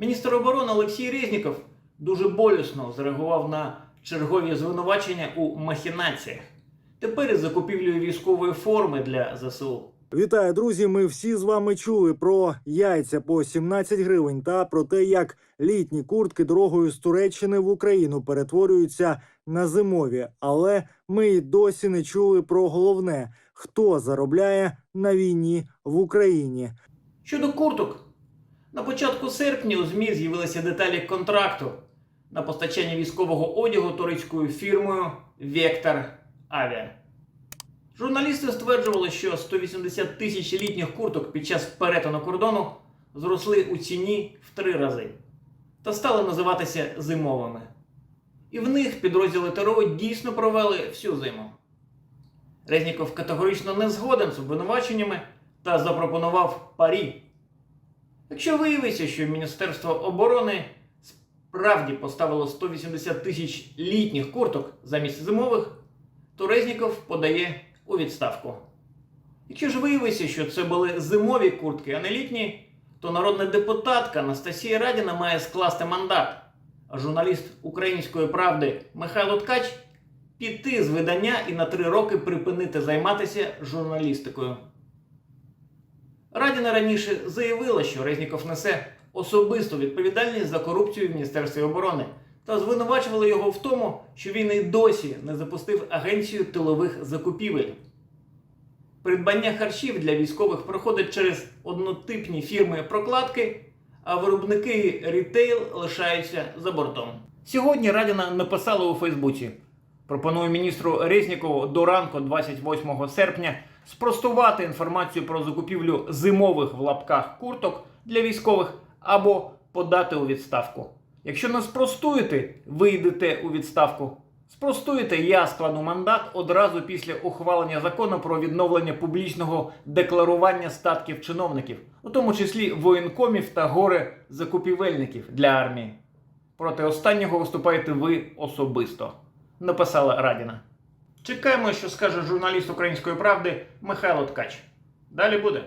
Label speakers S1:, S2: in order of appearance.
S1: Міністр оборони Олексій Резніков дуже болісно зреагував на чергові звинувачення у махінаціях. Тепер із закупівлею військової форми для ЗСУ.
S2: Вітаю, друзі! Ми всі з вами чули про яйця по 17 гривень та про те, як літні куртки дорогою з Туреччини в Україну перетворюються на зимові. Але ми й досі не чули про головне, хто заробляє на війні в Україні.
S1: Щодо курток, на початку серпня у ЗМІ з'явилися деталі контракту на постачання військового одягу турецькою фірмою Vector Avia. Журналісти стверджували, що 180 тисяч літніх курток під час перетину кордону зросли у ціні в три рази та стали називатися зимовими. І в них підрозділи ТРО дійсно провели всю зиму. Резніков категорично не згоден з обвинуваченнями та запропонував парі. Якщо виявиться, що Міністерство оборони справді поставило 180 тисяч літніх курток замість зимових, то Резніков подає у відставку. Якщо ж виявиться, що це були зимові куртки, а не літні, то народна депутатка Анастасія Радіна має скласти мандат, а журналіст української правди Михайло Ткач піти з видання і на три роки припинити займатися журналістикою. Радіна раніше заявила, що Резніков несе особисту відповідальність за корупцію в Міністерстві оборони та звинувачувала його в тому, що він і досі не запустив агенцію тилових закупівель. Придбання харчів для військових проходить через однотипні фірми прокладки, а виробники рітейл лишаються за бортом. Сьогодні Радіна написала у Фейсбуці. Пропоную міністру Резнікову до ранку 28 серпня спростувати інформацію про закупівлю зимових в лапках курток для військових або подати у відставку. Якщо не спростуєте, вийдете у відставку. Спростуєте, я складу мандат одразу після ухвалення закону про відновлення публічного декларування статків чиновників, у тому числі воєнкомів та горе закупівельників для армії. Проти останнього виступаєте ви особисто, написала Радіна. Чекаємо, що скаже журналіст української правди Михайло Ткач. Далі буде.